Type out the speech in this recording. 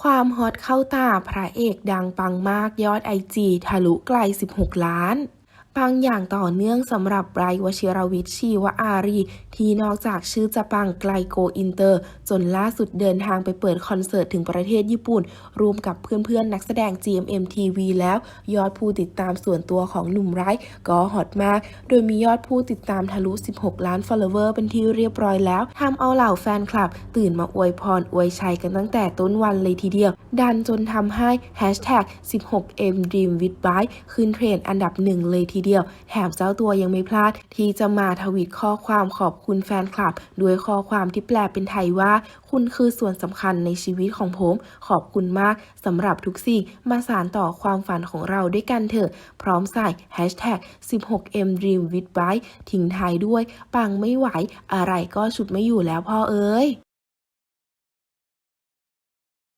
ความฮอตเข้าตาพระเอกดังปังมากยอดไอจีทะลุไกล 16 ล้าน ปังอย่างต่อเนื่องสำหรับไบรท์วชิรวิทย์ชีวอารี ที่นอกจากชื่อจะปังไกลโกอินเตอร์ จนล่าสุดเดินทางไปเปิดคอนเสิร์ตถึงประเทศญี่ปุ่น รวมกับเพื่อนๆ นักแสดง GMM TV แล้ว ยอดผู้ติดตามส่วนตัวของหนุ่มไรท์ก็ฮอตมาก โดยมียอดผู้ติดตามทะลุ 16 ล้าน follower เป็นที่เรียบร้อยแล้วทำเอาเหล่าแฟนคลับ ตื่นมาอวยพรอวยชัยกันตั้งแต่ต้นวันเลยทีเดียว ดันจนทำให้ #16mdreamwithby ขึ้นเทรนด์อันดับหนึ่งเลยทีเดียว แถมเจ้าตัวยังไม่พลาด ที่จะมาทวีตข้อความขอบคุณแฟนคลับ ด้วยข้อความที่แปลเป็นไทยว่า คุณคือส่วนสำคัญในชีวิตของผม ขอบคุณมากสำหรับทุกสิ่งมาสานต่อความฝันของเราด้วยกันเถอะ พร้อมใส่ hashtag 16M Dream with Bright ทิ้งท้ายด้วย ปังไม่ไหว อะไรก็ฉุดไม่อยู่แล้วพ่อเอ้ย